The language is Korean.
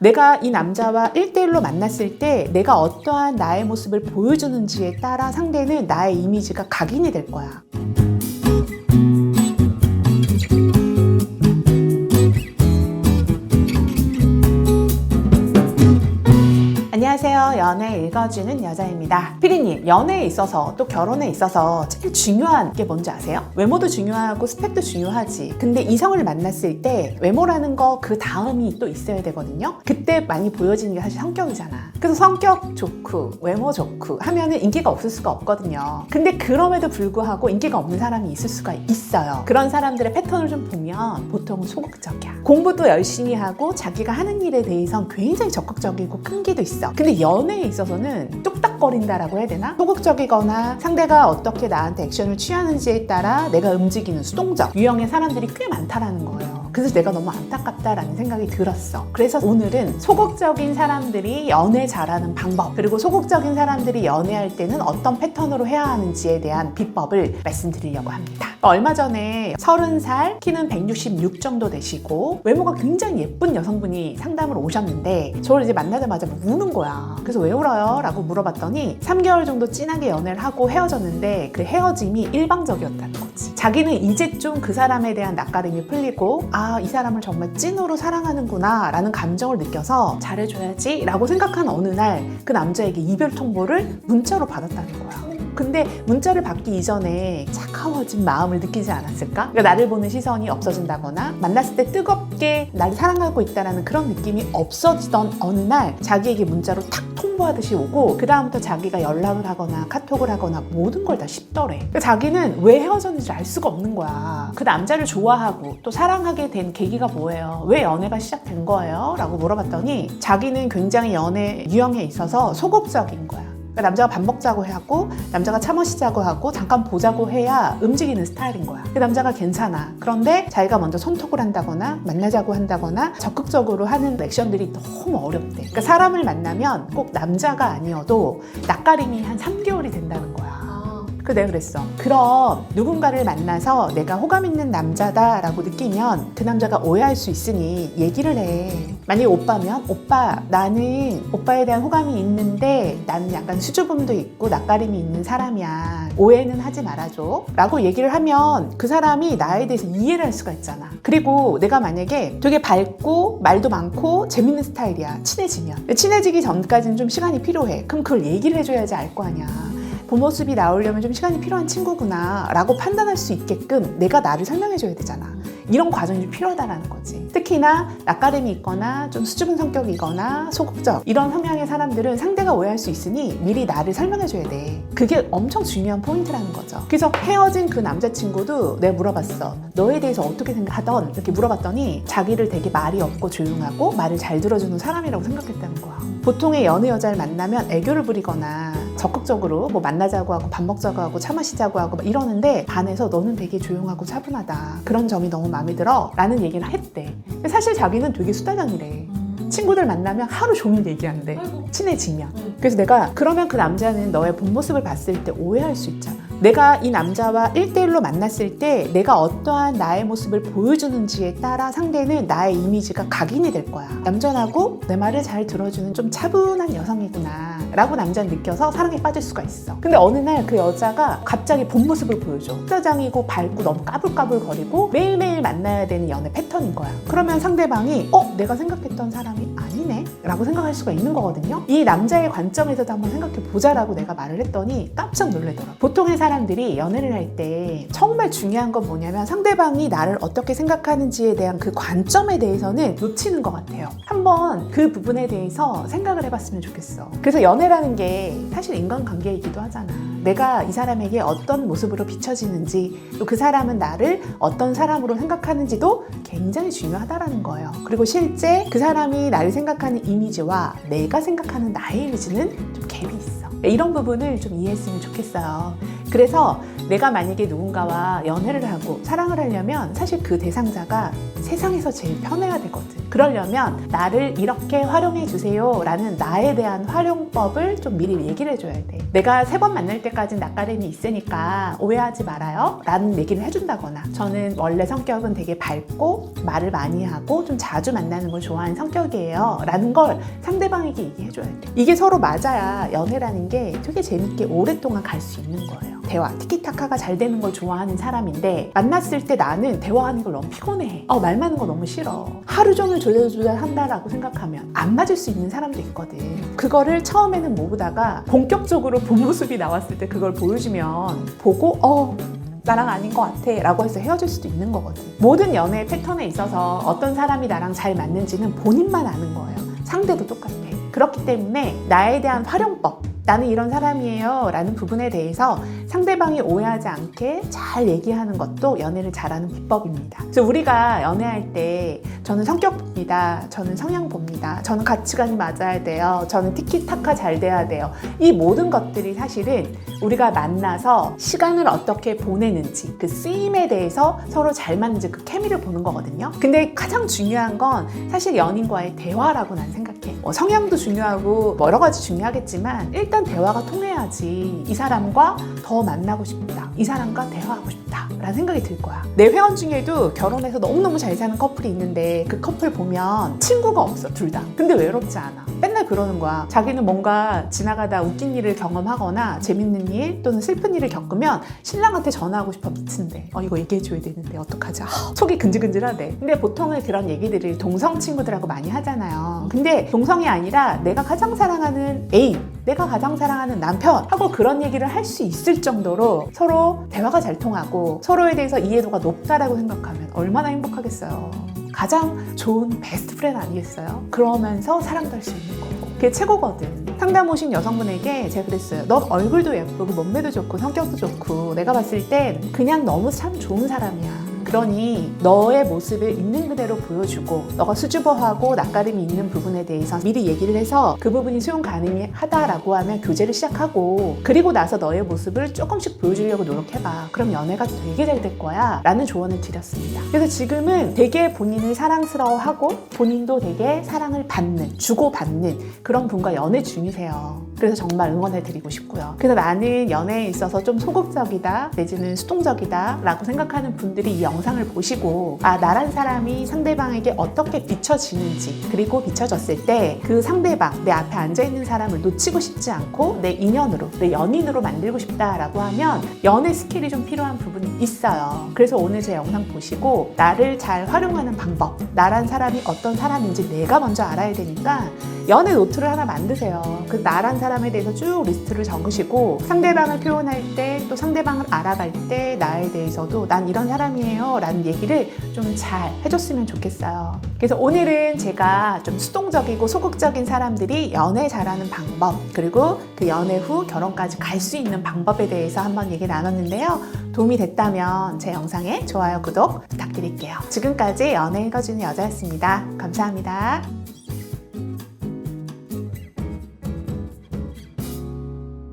내가 이 남자와 1대1로 만났을 때 내가 어떠한 나의 모습을 보여주는지에 따라 상대는 나의 이미지가 각인이 될 거야. 안녕하세요. 연애 읽어주는 여자입니다. 피디님, 연애에 있어서 또 결혼에 있어서 제일 중요한 게 뭔지 아세요? 외모도 중요하고 스펙도 중요하지. 근데 이성을 만났을 때 외모라는 거 그 다음이 또 있어야 되거든요. 그때 많이 보여지는 게 사실 성격이잖아. 그래서 성격 좋고 외모 좋고 하면은 인기가 없을 수가 없거든요. 근데 그럼에도 불구하고 인기가 없는 사람이 있을 수가 있어요. 그런 사람들의 패턴을 좀 보면 보통은 소극적이야. 공부도 열심히 하고 자기가 하는 일에 대해선 굉장히 적극적이고 끈기도 있어. 근데 연애에 있어서는 뚝딱거린다라고 해야 되나? 소극적이거나 상대가 어떻게 나한테 액션을 취하는지에 따라 내가 움직이는 수동적 유형의 사람들이 꽤 많다라는 거예요. 그래서 내가 너무 안타깝다라는 생각이 들었어. 그래서 오늘은 소극적인 사람들이 연애 잘하는 방법, 그리고 소극적인 사람들이 연애할 때는 어떤 패턴으로 해야 하는지에 대한 비법을 말씀드리려고 합니다. 얼마 전에 30살, 키는 166 정도 되시고 외모가 굉장히 예쁜 여성분이 상담을 오셨는데 저를 이제 만나자마자 막 우는 거야. 그래서 왜 울어요? 라고 물어봤더니 3개월 정도 진하게 연애를 하고 헤어졌는데 그 헤어짐이 일방적이었다는 거지. 자기는 이제 좀 그 사람에 대한 낯가림이 풀리고 아, 이 사람을 정말 찐으로 사랑하는구나 라는 감정을 느껴서 잘해줘야지 라고 생각한 어느 날 그 남자에게 이별 통보를 문자로 받았다는 거야. 근데 문자를 받기 이전에 차가워진 마음을 느끼지 않았을까? 그러니까 나를 보는 시선이 없어진다거나 만났을 때 뜨겁게 나를 사랑하고 있다는 그런 느낌이 없어지던 어느 날 자기에게 문자로 탁 통보하듯이 오고 그 다음부터 자기가 연락을 하거나 카톡을 하거나 모든 걸다 씹더래. 그러니까 자기는 왜 헤어졌는지 알 수가 없는 거야. 그 남자를 좋아하고 또 사랑하게 된 계기가 뭐예요? 왜 연애가 시작된 거예요? 라고 물어봤더니 자기는 굉장히 연애 유형에 있어서 소극적인 거야. 그러니까 남자가 밥 먹자고 하고 남자가 차 마시자고 하고 잠깐 보자고 해야 움직이는 스타일인 거야. 그 남자가 괜찮아. 그런데 자기가 먼저 손톱을 한다거나 만나자고 한다거나 적극적으로 하는 액션들이 너무 어렵대. 그러니까 사람을 만나면 꼭 남자가 아니어도 낯가림이 한 3개월이 된다는 거야. 그 내가 그랬어. 그럼 누군가를 만나서 내가 호감 있는 남자다라고 느끼면 그 남자가 오해할 수 있으니 얘기를 해. 만약에 오빠면 오빠 나는 오빠에 대한 호감이 있는데 나는 약간 수줍음도 있고 낯가림이 있는 사람이야. 오해는 하지 말아줘. 라고 얘기를 하면 그 사람이 나에 대해서 이해를 할 수가 있잖아. 그리고 내가 만약에 되게 밝고 말도 많고 재밌는 스타일이야. 친해지면. 친해지기 전까지는 좀 시간이 필요해. 그럼 그걸 얘기를 해줘야지 알 거 아니야. 본 모습이 나오려면 좀 시간이 필요한 친구구나 라고 판단할 수 있게끔 내가 나를 설명해줘야 되잖아. 이런 과정이 좀 필요하다라는 거지. 특히나 낯가림이 있거나 좀 수줍은 성격이거나 소극적 이런 성향의 사람들은 상대가 오해할 수 있으니 미리 나를 설명해줘야 돼. 그게 엄청 중요한 포인트라는 거죠. 그래서 헤어진 그 남자친구도 내가 물어봤어. 너에 대해서 어떻게 생각하던 이렇게 물어봤더니 자기를 되게 말이 없고 조용하고 말을 잘 들어주는 사람이라고 생각했다는 거야. 보통의 연애 여자를 만나면 애교를 부리거나 적극적으로 뭐 만나자고 하고 밥 먹자고 하고 차 마시자고 하고 막 이러는데 반해서 너는 되게 조용하고 차분하다. 그런 점이 너무 마음에 들어? 라는 얘기를 했대. 사실 자기는 되게 수다장이래. 친구들 만나면 하루 종일 얘기한대 친해지면. 그래서 내가 그러면 그 남자는 너의 본 모습을 봤을 때 오해할 수 있잖아. 내가 이 남자와 1대1로 만났을 때 내가 어떠한 나의 모습을 보여주는지에 따라 상대는 나의 이미지가 각인이 될 거야. 얌전하고 내 말을 잘 들어주는 좀 차분한 여성이구나. 라고 남자는 느껴서 사랑에 빠질 수가 있어. 근데 어느 날 그 여자가 갑자기 본 모습을 보여줘. 수다장이고 밝고 너무 까불까불 거리고 매일매일 만나야 되는 연애 패턴인 거야. 그러면 상대방이 어? 내가 생각했던 사람이 아니네? 라고 생각할 수가 있는 거거든요. 이 남자의 관점에서도 한번 생각해 보자라고 내가 말을 했더니 깜짝 놀래더라. 보통의 사람들이 연애를 할 때 정말 중요한 건 뭐냐면 상대방이 나를 어떻게 생각하는지에 대한 그 관점에 대해서는 놓치는 것 같아요. 한번 그 부분에 대해서 생각을 해봤으면 좋겠어. 그래서 연 애라는 게 사실 인간관계이기도 하잖아. 내가 이 사람에게 어떤 모습으로 비춰지는지 또 그 사람은 나를 어떤 사람으로 생각하는지도 굉장히 중요하다라는 거예요. 그리고 실제 그 사람이 나를 생각하는 이미지와 내가 생각하는 나의 이미지는 좀 갭이 있어. 이런 부분을 좀 이해했으면 좋겠어요. 그래서 내가 만약에 누군가와 연애를 하고 사랑을 하려면 사실 그 대상자가 세상에서 제일 편해야 되거든. 그러려면 나를 이렇게 활용해 주세요 라는 나에 대한 활용법을 좀 미리 얘기를 해줘야 돼. 내가 세 번 만날 때까지 낯가림이 있으니까 오해하지 말아요 라는 얘기를 해준다거나 저는 원래 성격은 되게 밝고 말을 많이 하고 좀 자주 만나는 걸 좋아하는 성격이에요 라는 걸 상대방에게 얘기해줘야 돼. 이게 서로 맞아야 연애라는 게 되게 재밌게 오랫동안 갈 수 있는 거예요. 대화, 티키타카가 잘 되는 걸 좋아하는 사람인데 만났을 때 나는 대화하는 걸 너무 피곤해. 어, 말 많은 거 너무 싫어. 하루 종일 조절조절 한다라고 생각하면 안 맞을 수 있는 사람도 있거든. 그거를 처음에는 못 보다가 본격적으로 본 모습이 나왔을 때 그걸 보여주면 보고 어 나랑 아닌 것 같아 라고 해서 헤어질 수도 있는 거거든 모든 연애 패턴에 있어서 어떤 사람이 나랑 잘 맞는지는 본인만 아는 거예요 상대도 똑같아 그렇기 때문에 나에 대한 활용법 나는 이런 사람이에요 라는 부분에 대해서 상대방이 오해하지 않게 잘 얘기하는 것도 연애를 잘하는 비법입니다. 그래서 우리가 연애할 때 저는 성격 봅니다. 저는 성향 봅니다. 저는 가치관이 맞아야 돼요. 저는 티키타카 잘 돼야 돼요. 이 모든 것들이 사실은 우리가 만나서 시간을 어떻게 보내는지 그 쓰임에 대해서 서로 잘 맞는지 그 케미를 보는 거거든요. 근데 가장 중요한 건 사실 연인과의 대화라고 난 생각해. 뭐 성향도 중요하고 뭐 여러 가지 중요하겠지만 일단 대화가 통해야지 이 사람과 더 만나고 싶다. 이 사람과 대화하고 싶다. 라는 생각이 들 거야. 내 회원 중에도 결혼해서 너무너무 잘 사는 커플이 있는데 그 커플 보면 친구가 없어, 둘 다. 근데 외롭지 않아. 맨날 그러는 거야. 자기는 뭔가 지나가다 웃긴 일을 경험하거나 재밌는 일 또는 슬픈 일을 겪으면 신랑한테 전화하고 싶어 미친대. 어, 이거 얘기해줘야 되는데 어떡하지? 아, 속이 근질근질하대. 근데 보통은 그런 얘기들을 동성 친구들하고 많이 하잖아요. 근데 동성이 아니라 내가 가장 사랑하는 애인, 내가 가장 사랑하는 남편 하고 그런 얘기를 할 수 있을 정도로 서로 대화가 잘 통하고 서로에 대해서 이해도가 높다라고 생각하면 얼마나 행복하겠어요. 가장 좋은 베스트 프렌 아니겠어요? 그러면서 사랑도 할 수 있는 거고. 그게 최고거든. 상담 오신 여성분에게 제가 그랬어요. 너 얼굴도 예쁘고 몸매도 좋고 성격도 좋고 내가 봤을 땐 그냥 너무 참 좋은 사람이야. 그러니 너의 모습을 있는 그대로 보여주고 너가 수줍어하고 낯가림이 있는 부분에 대해서 미리 얘기를 해서 그 부분이 수용 가능하다라고 하면 교제를 시작하고 그리고 나서 너의 모습을 조금씩 보여주려고 노력해봐. 그럼 연애가 되게 잘 될 거야. 라는 조언을 드렸습니다. 그래서 지금은 되게 본인을 사랑스러워하고 본인도 되게 사랑을 받는, 주고받는 그런 분과 연애 중이세요. 그래서 정말 응원해 드리고 싶고요. 그래서 나는 연애에 있어서 좀 소극적이다, 내지는 수동적이다 라고 생각하는 분들이 이 영상을 보시고 아, 나란 사람이 상대방에게 어떻게 비춰지는지 그리고 비춰졌을 때 그 상대방, 내 앞에 앉아 있는 사람을 놓치고 싶지 않고 내 인연으로, 내 연인으로 만들고 싶다라고 하면 연애 스킬이 좀 필요한 부분이 있어요. 그래서 오늘 제 영상 보시고 나를 잘 활용하는 방법, 나란 사람이 어떤 사람인지 내가 먼저 알아야 되니까 연애 노트를 하나 만드세요. 그 나란 사람에 대해서 쭉 리스트를 적으시고 상대방을 표현할 때 또 상대방을 알아갈 때 나에 대해서도 난 이런 사람이에요 라는 얘기를 좀 잘 해줬으면 좋겠어요. 그래서 오늘은 제가 좀 수동적이고 소극적인 사람들이 연애 잘하는 방법 그리고 그 연애 후 결혼까지 갈 수 있는 방법에 대해서 한번 얘기 나눴는데요. 도움이 됐다면 제 영상에 좋아요, 구독 부탁드릴게요. 지금까지 연애 읽어주는 여자였습니다. 감사합니다.